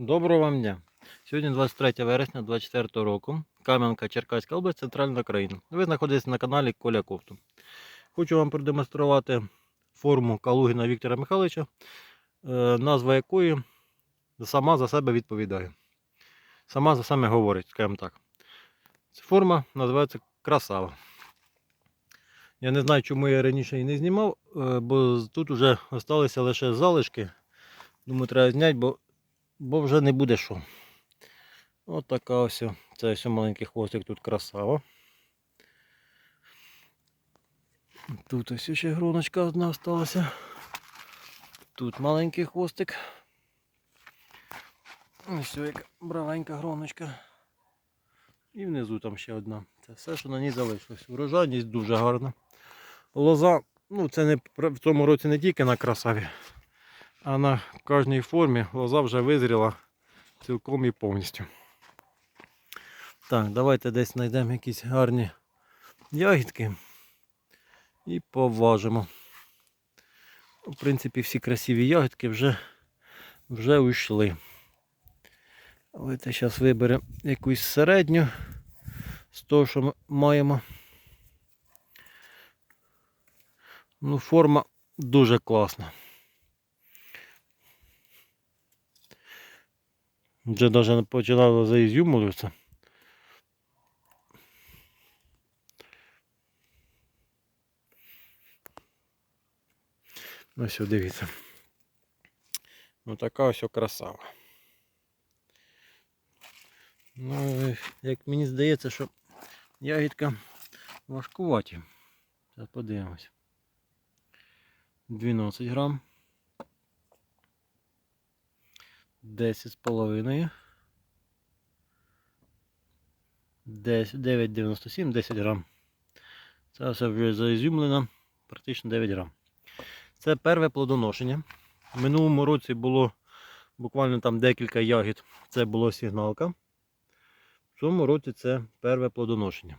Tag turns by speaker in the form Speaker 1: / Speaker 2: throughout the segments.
Speaker 1: Доброго вам дня. Сьогодні 23 вересня 2024 року. Кам'янка, Черкаська область, центральна країна. Ви знаходитесь на каналі Коля Ковту. Хочу вам продемонструвати форму Калугіна Віктора Михайловича, е, назва якої сама за себе відповідає. Сама за себе говорить, скажімо так. Ця форма називається Красава. Я не знаю, чому я раніше її не знімав, е, бо тут вже залишилися лише залишки. Думаю, треба зняти, бо бо вже не буде що. Ось така ось. Це ось маленький хвостик, тут красава. Тут ось ще гроночка одна осталася. Тут маленький хвостик. Ось яка бравенька гроночка. І внизу там ще одна. Це все, що на ній залишилось. Врожайність дуже гарна. Лоза, ну це не в цьому році не тільки на красаві. А на кожній формі лоза вже визріла цілком і повністю. Так, давайте десь знайдемо якісь гарні ягідки і поважимо. В принципі, всі красиві ягідки вже, вже уйшли. Давайте зараз виберемо якусь середню з того, що ми маємо. Ну, форма дуже класна. Вже навіть починало заізюмуватися. Ось ось дивіться. Ну така ось красава. Ну, як мені здається, що ягідка важкуваті. Зараз подивимось. 12 грам. 10 з половиною. 9,97, 10 грам. Це все вже заізюмлено, практично 9 грам. Це перше плодоношення. В минулому році було буквально там декілька ягід. Це було сигналка. В цьому році це перше плодоношення.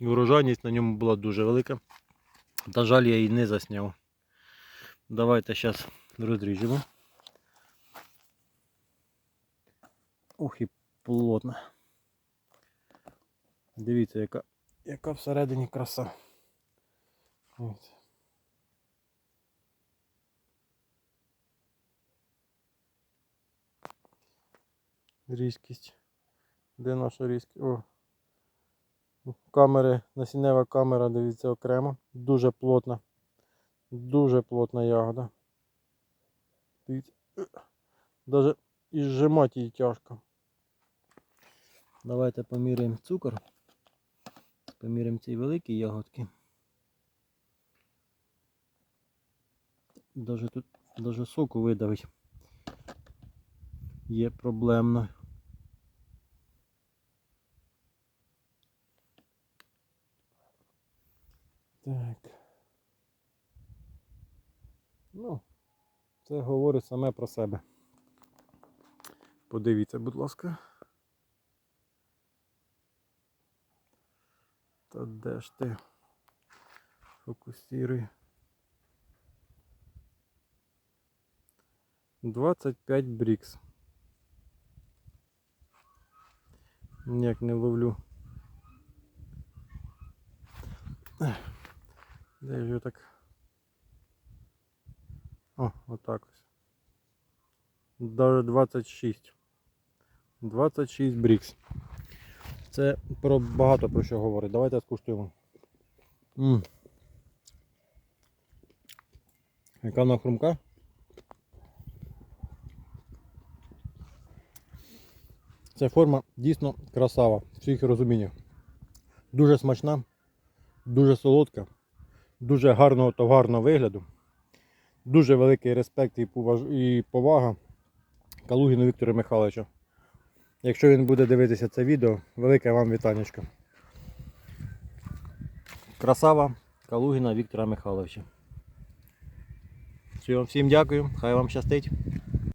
Speaker 1: І урожайність на ньому була дуже велика. На жаль, я її не засняв. Давайте зараз розріжемо. Ох і плотно. Дивіться, яка, яка всередині краса. Ось. Різкість. Де наша різкість? О. Камери, насіннева камера, дивіться окремо. Дуже плотна. Дуже плотна ягода. Дивіться. Даже і зжимати її тяжко. Давайте поміряємо цукор. Поміряємо ці великі ягодки. Даже тут даже соку видавить. Є проблемно. Так. Ну, це говорить саме про себе. Подивіться, будь ласка. Та де ж ти? Фокусируй. 25 брікс. Ніяк не ловлю. Де ж його так? О, отак ось. Даже 26. 26 брікс. Це про багато про що говорить. Давайте скуштуємо. М. Яка вона хрумка? Ця форма дійсно красава в всіх розуміннях. Дуже смачна, дуже солодка, дуже гарного товарного вигляду. Дуже великий респект і повага Калугіну Віктору Михайловичу. Якщо він буде дивитися це відео, велике вам вітанечко. Красава Калугіна Віктора Михайловича. Всім дякую, хай вам щастить.